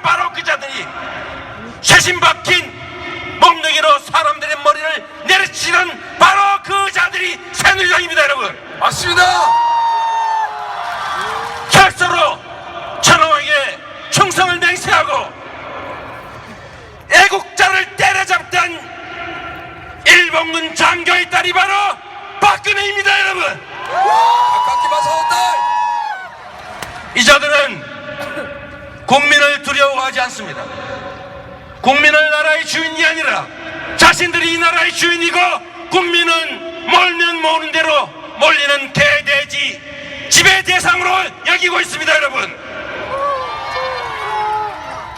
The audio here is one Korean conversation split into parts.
있는 바로 그 자들이 쇄신 박힌 몽둥이로 사람들의 머리를 내리치는 바로 그 자들이 새누리당입니다 여러분 맞습니다. 결서로 천황에게 충성을 맹세하고 애국자를 때려잡던 일본군 장교의 딸이 바로 박근혜입니다 여러분 박학기만 사원딸. 이 자들은 국민을 두려워하지 않습니다. 국민을 나라의 주인이 아니라 자신들이 이 나라의 주인이고 국민은 몰면 모는 대로 몰리는 개돼지 지배 대상으로 여기고 있습니다 여러분.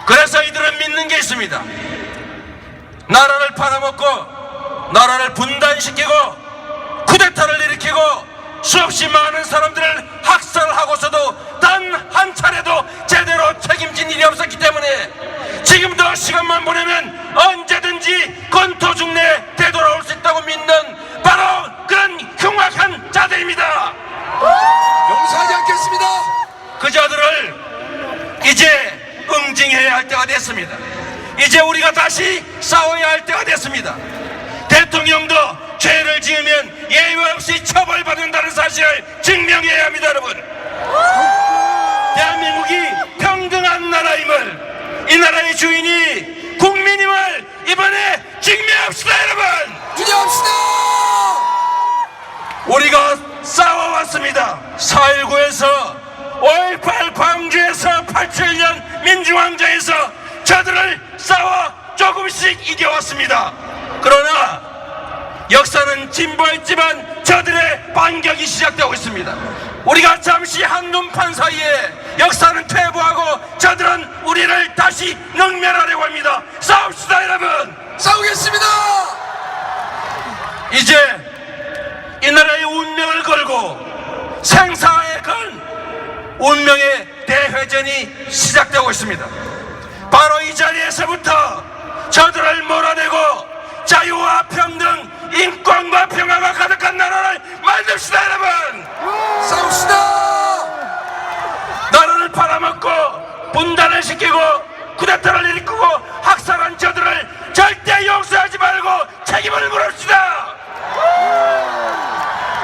그래서 이들은 믿는 게 있습니다. 나라를 팔아먹고 나라를 분단시키고 쿠데타를 일으키고 수없이 많은 사람들을 학살하고서도 단 한 차례도 책임진 일이 없었기 때문에 지금도 시간만 보내면 언제든지 권토 중내 되돌아올 수 있다고 믿는 바로 그런 흉악한 자들입니다 용서하지 않겠습니다. 그 자들을 이제 응징해야 할 때가 됐습니다. 이제 우리가 다시 싸워야 할 때가 됐습니다. 대통령도 죄를 지으면 예외 없이 처벌받는다는 사실을 증명해야 합니다, 여러분. 주저합시다. 우리가 싸워왔습니다. 4.19에서 5.18 광주에서 87년 민주항쟁에서 저들을 싸워 조금씩 이겨왔습니다. 그러나 역사는 진보했지만 저들의 반격이 시작되고 있습니다. 우리가 잠시 한눈판 사이에 역사는 퇴보하고 저들은 우리를 다시 능멸하려고 합니다. 싸웁시다 여러분! 싸우겠습니다. 이제 이 나라의 운명을 걸고 생사에 건 운명의 대회전이 시작되고 있습니다. 바로 이 자리에서부터 저들을 몰아내고 자유와 평등, 인권과 평화가 가득한 나라를 만듭시다, 여러분! 싸웁시다. 나라를 팔아먹고 분단을 시키고 쿠데타를 일으키고 학살한 저들을 절대 용서하지 말고 책임을 물읍시다.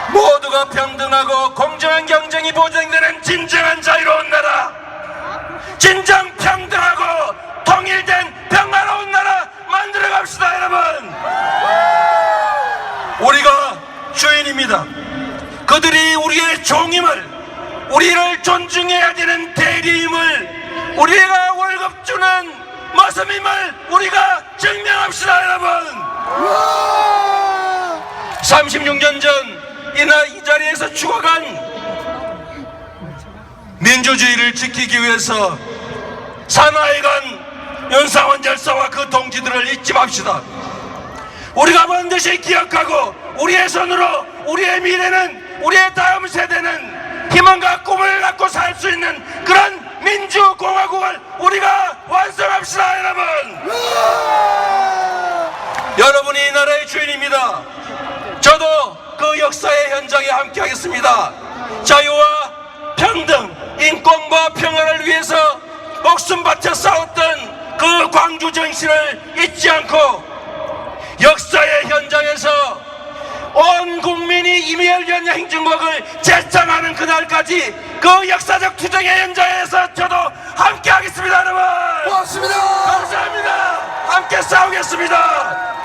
모두가 평등하고 공정한 경쟁이 보장되는 진정한 자유로운 나라, 진정 평등하고 통일된 평화로운 나라 만들어 갑시다, 여러분. 우리가 주인입니다. 그들이 우리의 종임을 우리를 존중해야 되는 대리임을 우리가 월급 주는 모습임을 우리가 증명합시다 여러분 36년 전 이날 이 자리에서 죽어간 민주주의를 지키기 위해서 사나이 간 윤상원 열사와 그 동지들을 잊지 맙시다. 우리가 반드시 기억하고 우리의 손으로 우리의 미래는 우리의 다음 세대는 희망과 꿈을 갖고 살 수 있는 그런 민주공화국을 우리가 완성합시다 여러분! 여러분이 이 나라의 주인입니다. 저도 그 역사의 현장에 함께 하겠습니다. 자유와 평등 인권과 평화를 위해서 목숨 바쳐 싸웠던 그 광주 정신을 잊지 않고 역사의 현장에서 온 국민이 이미열련 행진곡을 제창하는 그날까지 그 역사적 투쟁의 현장에서 저도 함께 하겠습니다 여러분! 고맙습니다. 감사합니다! 함께 싸우겠습니다